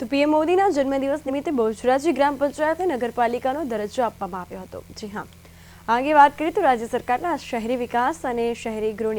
તો પીએમ મોદીના જન્મદિવસ નિમિત્તે બહુચરાજી ગ્રામ પંચાયતે નગરપાલિકાનો દરજ્જો આપવામાં આવ્યો હતો. જી હા. આ વાત કરીએ તો રાજ્ય સરકારના શહેરી વિકાસ અને શહેરી ગૃહ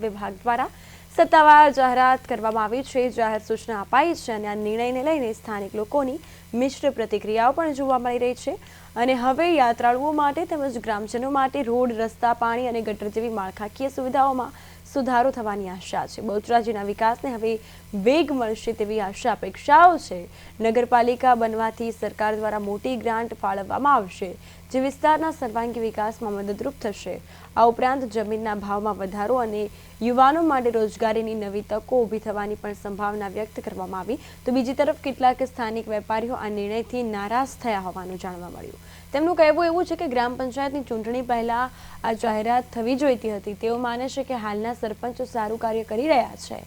વિભાગ દ્વારા સત્તાવાર જાહેરાત કરવામાં આવી છે. જાહેર સૂચના અપાઈ છે અને આ નિર્ણયને લઈને સ્થાનિક લોકોની મિશ્ર પ્રતિક્રિયાઓ પણ જોવા મળી રહી છે. અને હવે યાત્રાળુઓ માટે તેમજ ગ્રામજનો માટે રોડ, રસ્તા, પાણી અને ગટર જેવી માળખાકીય સુવિધાઓમાં સુધારો થવાની આશા છે. બહુચરાજીના વિકાસને હવે વેગ મળશે તેવી આશા અપેક્ષાઓ છે. નગરપાલિકા બનવાથી સરકાર દ્વારા મોટી ગ્રાન્ટ ફાળવવામાં આવશે, જે વિસ્તારના સર્વાંગી વિકાસમાં મદદરૂપ થશે. આ ઉપરાંત જમીનના ભાવમાં વધારો અને યુવાનો માટે રોજગારીની નવી તકો ઊભી થવાની પણ સંભાવના વ્યક્ત કરવામાં આવી. તો બીજી તરફ કેટલાક સ્થાનિક વેપારીઓ આ નિર્ણયથી નારાજ થયા હોવાનું જાણવા મળ્યું. તેમનું કહેવું એવું છે કે ગ્રામ પંચાયતની ચૂંટણી પહેલા આ જાહેરાત થવી જોઈતી હતી. તેઓ માને છે કે હાલના સરપંચો સારું કાર્ય કરી રહ્યા છે.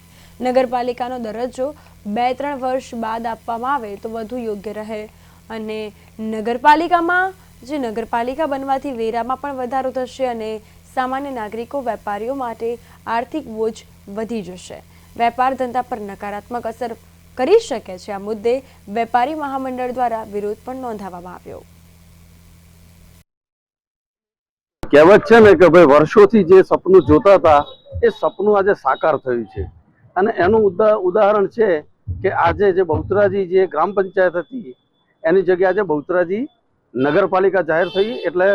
નગરપાલિકાનો દરજ્જો બે ત્રણ વર્ષ બાદ આપવામાં આવે તો વધુ યોગ્ય રહે. અને નગરપાલિકામાં જે નગરપાલિકા બનવાથી વેરામાં પણ વધારો થશે અને સામાન્ય નાગરિકો વેપારીઓ માટે આર્થિક બોજ વધી જશે. વેપાર ધંધા પર નકારાત્મક અસર કરી શકે છે. આ મુદ્દે વેપારી મહામંડળ દ્વારા વિરોધ પણ નોંધાવવામાં આવ્યો. કહેવત છે ને કે ભાઈ વર્ષોથી જે સપનું જોતા હતા, એ સપનું આજે સાકાર થયું છે. અને એનું ઉદા, ઉદાહરણ છે કે આજે જે બહુતરાજી જે ગ્રામ પંચાયત હતી, એની જગ્યાએ આજે બહુતરાજી નગરપાલિકા જાહેર થઈ. એટલે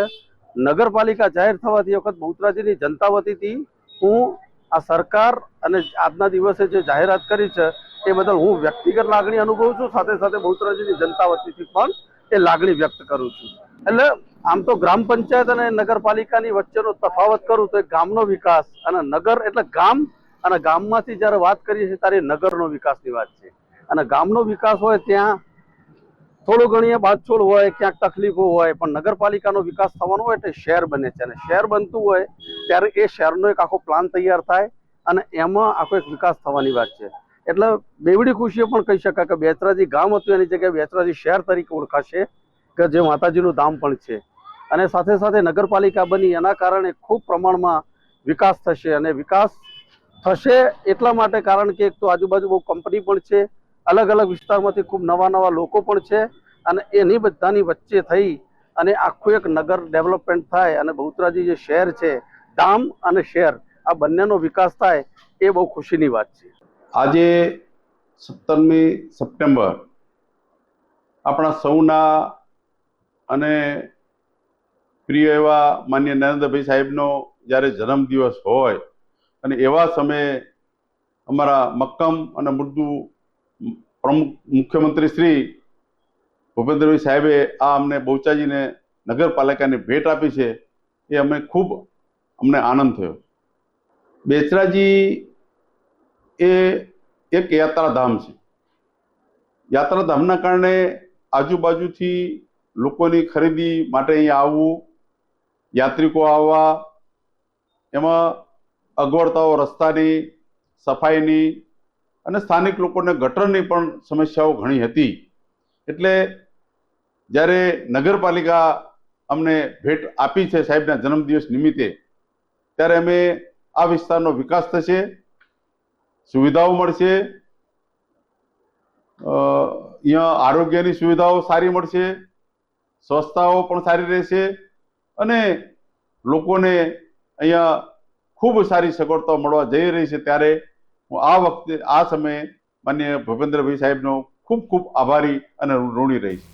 નગરપાલિકા જાહેર થવાથી વખત બહુતરાજીની જનતા વતીથી હું આ સરકાર અને આજના દિવસે જે જાહેરાત કરી છે, એ બદલ હું વ્યક્તિગત લાગણી અનુભવું છું. સાથે સાથે બહુચરાજીની જનતા વતીથી પણ એ લાગણી વ્યક્ત કરું છું. એટલે આમ તો ગ્રામ પંચાયત અને નગરપાલિકાની વચ્ચેનો તફાવત કરું તો ગામનો વિકાસ અને નગર એટલે ગામ અને ગામમાંથી જ્યારે વાત કરીએ છીએ ત્યારે નગરનો વિકાસની વાત છે. અને ગામનો વિકાસ હોય ત્યાં થોડું ઘણી બાદછોડ હોય, ક્યાંક તકલીફો હોય, પણ નગરપાલિકાનો વિકાસ થવાનો હોય એટલે શહેર બને છે. અને શહેર બનતું હોય ત્યારે એ શહેરનો એક આખો પ્લાન તૈયાર થાય અને એમાં આખો એક વિકાસ થવાની વાત છે. એટલે બેવડી ખુશીઓ પણ કહી શકાય કે બેચરાજી ગામ હતું, એની જગ્યાએ બેચરાજી શહેર તરીકે ઓળખાશે કે જે માતાજીનું ધામ પણ છે. અને સાથે સાથે નગરપાલિકા બની, એના કારણે ખૂબ પ્રમાણમાં વિકાસ થશે. અને વિકાસ થશે એટલા માટે કારણ કે એક તો આજુબાજુ બહુ કંપની પણ છે અલગ અલગ વિસ્તારમાંથી ખૂબ નવા નવા લોકો પણ છે અને એની બધાની વચ્ચે થઈ અને આખું એક નગર ડેવલપમેન્ટ થાય અને બહુતરાજી જે શહેર છે ગામ અને શહેર, આ બંનેનો વિકાસ થાય એ બહુ ખુશીની વાત છે. આજે સત્તરમી સપ્ટેમ્બર આપણા સૌના અને પ્રિય એવા માન્ય નરેન્દ્રભાઈ સાહેબનો જ્યારે જન્મદિવસ હોય અને એવા સમયે અમારા મક્કમ અને મૃદુ પ્રમુખ મુખ્યમંત્રી શ્રી ભૂપેન્દ્રભાઈ સાહેબે આ અમને બહુચાજીને નગરપાલિકાની ભેટ આપી છે, એ અમે ખૂબ અમને આનંદ થયો. બેચરાજી એ એક યાત્રાધામ છે. યાત્રાધામના કારણે આજુબાજુથી લોકોની ખરીદી માટે અહીંયા આવવું, યાત્રિકો આવવા, એમાં અગવડતાઓ, રસ્તાની સફાઈની અને સ્થાનિક લોકોને ગટરની પણ સમસ્યાઓ ઘણી હતી. એટલે જ્યારે નગરપાલિકા અમને ભેટ આપી છે સાહેબના જન્મદિવસ નિમિત્તે, ત્યારે અમે આ વિસ્તારનો વિકાસ થશે, સુવિધાઓ મળશે અહીંયા આરોગ્યની સુવિધાઓ સારી મળશે સ્વચ્છતાઓ પણ સારી રહેશે અને લોકોને અહીંયા ખૂબ સારી સગવડતાઓ મળવા જઈ રહી છે ત્યારે હું આ વખતે, આ સમયે માન્ય ભૂપેન્દ્રભાઈ સાહેબનો ખૂબ ખૂબ આભારી અને ઋણી રહીશ.